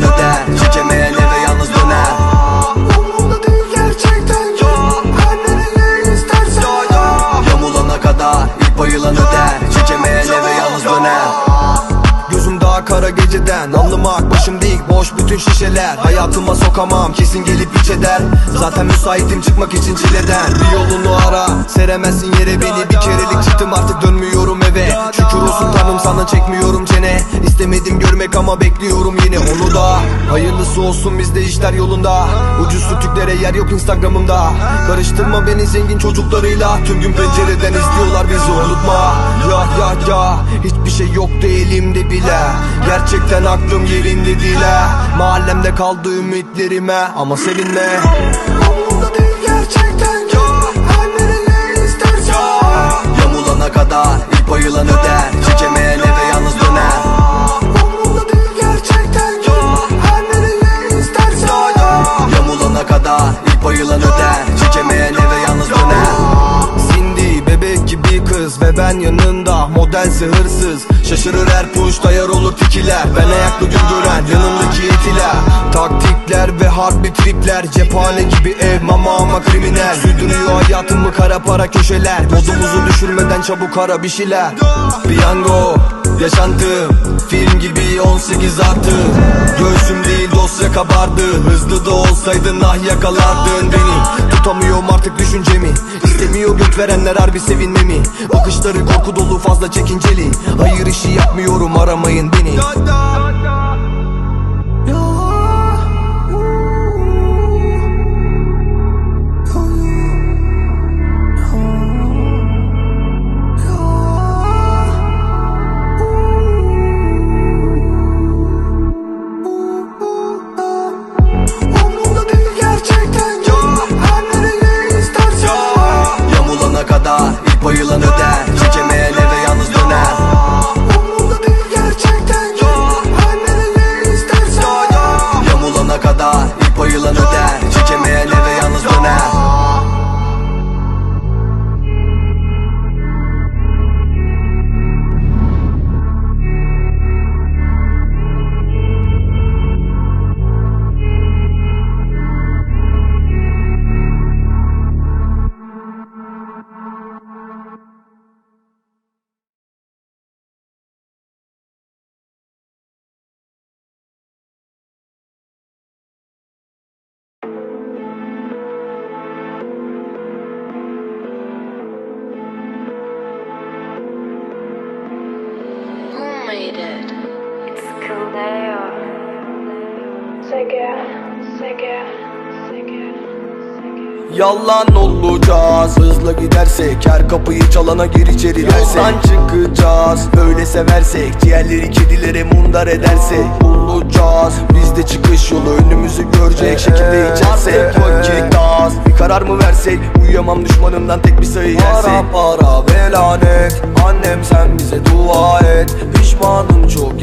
canı der Çekemeyen eve yalnız döner. Umurumda değil gerçekten. Yok Her nereye istersen. Yamulana kadar ilk bayılan öder Çekemeyen eve yalnız döner. Gözüm daha kara geceden Alnım ak başım dik boş bütün şişeler. Hayatıma sokamam kesin gelip iç eder. Zaten müsaitim çıkmak için çileden. Bir yolunu ara seremezsin yere beni. Bir kerelik çıktım artık dönmüyorum eve. Şükür olsun tanım sana çekmiyor ama bekliyorum yine onu da. Hayırlısı olsun bizde işler yolunda. Ucuz sütüklere yer yok instagramımda. Karıştırma beni zengin çocuklarıyla. Tüm gün pencereden izliyorlar bizi unutma. Ya ya ya. Hiçbir şey yoktu elimde bile. Gerçekten aklım yerinde değil ha. Mahallemde kaldı ümitlerime. Ama sevinme. Umurumda değil gerçekten harbi tripler Cephane gibi ev mama ama kriminal. Sürdürüyor hayatımı kara para köşeler. Modumuzu düşürmeden çabuk ara bir şeyler. Piyango yaşantım Film gibi 18 artı. Göğsüm değil dosya kabardı. Hızlı da olsaydın ah yakalardın beni. Tutamıyorum artık düşüncemi. İstemiyor göt verenler harbi sevinmemi. Bakışları korku dolu fazla çekinceli. Hayır işi yapmıyorum aramayın dominated. It's Kildare. It's Kildare. Yalan olacağız. Hızla gidersek her kapıyı çalana gir içeri dersek. Yoldan çıkacağız. Öyle seversek Diğerleri kedilere mundar edersek. Bulacağız. Biz de çıkış yolu önümüzü görecek şekilde içersek Vakit az. Bir karar mı versek? Uyuyamam düşmanımdan tek bir sayı yersek. Para para ve lanet. Annem sen bize dua et. Pişmanım çok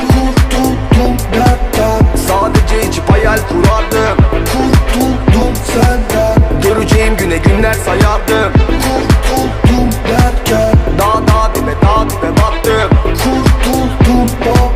Kurtuldum dertten Sadece içip hayal kurardım. Kurtuldum senden Göreceğim güne günler sayardım. Kurtuldum derken Dağ dağ dibe dağ dibe battım. Kurtuldum baba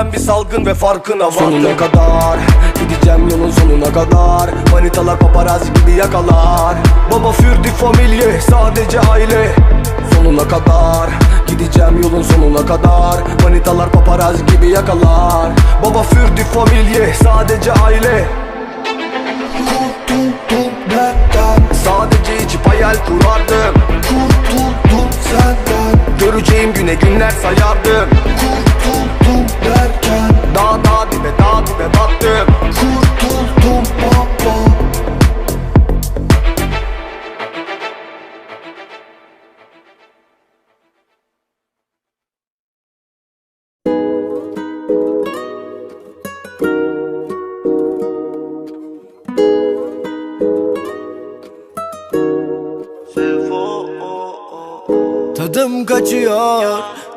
bir salgın ve farkına vardım. Sonuna kadar gideceğim yolun sonuna kadar. Manitalar paparazzi gibi yakalar. Baba für die Familie sadece aile. Sonuna kadar Gideceğim yolun sonuna kadar. Manitalar paparazzi gibi yakalar. Baba für die Familie sadece aile. Kurtuldum dertten Sadece içip hayal kurardım. Kurtuldum senden. Göreceğim güne günler sayardım. Kurtuldum Dağ dağ dibe dağ dibe battım. Kurtuldum baba Tadım kaçıyor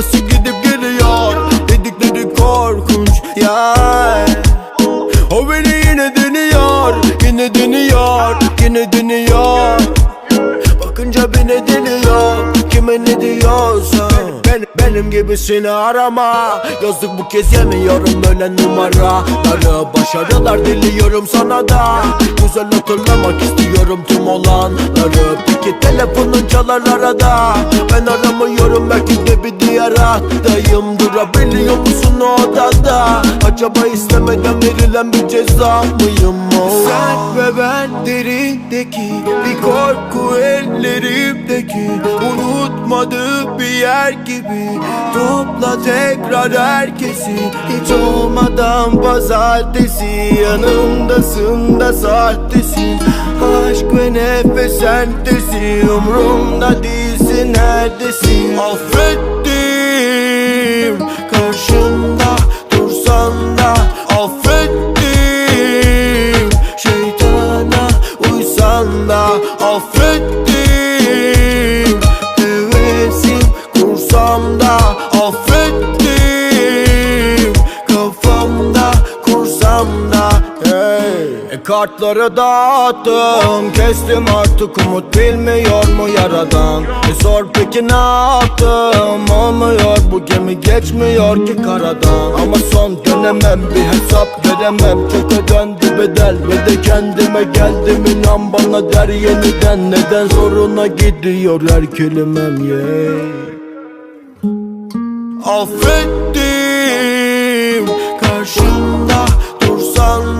Kafası gidip geliyor. Dedikleri korkunç ya. O beni yine deniyor Yine deniyor Yine deniyor. Bakınca beni deniyor Kime ne diyorsan ben, Benim gibisini arama. Yazdık bu kez yemiyorum öyle numaraları Başarılar diliyorum sana da. Güzel hatırlamak istiyorum tüm olanları Peki telefonun çalar arada. Ben aramıyorum belki de bir diğer hattayım Durabiliyor musun o odada? Acaba istemeden verilen bir ceza mıyım? O? Sen ve ben derindeki Bir korku ellerimdeki Unutmadığı bir yer gibi. Topla tekrar herkesi. Hiç olmadan pazartesi. Yanımdasın da sahtesin Aşk ve nefes sentezi Umrumda değilsin neredesin? Affettim Kartları dağıttım. Kestim artık umut bilmiyor mu yaradan? E sor peki ne yaptım? Olmuyor bu gemi geçmiyor ki karadan. Ama son dönemem bir hesap veremem. Çok ödendi bedel ve de kendime geldim. İnan bana der yeniden Neden zoruna gidiyor her kelimem yeah. Affettim Karşımda dursan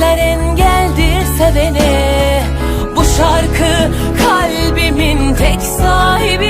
Denizler engeldir sevene. Bu şarkı kalbimin tek sahibine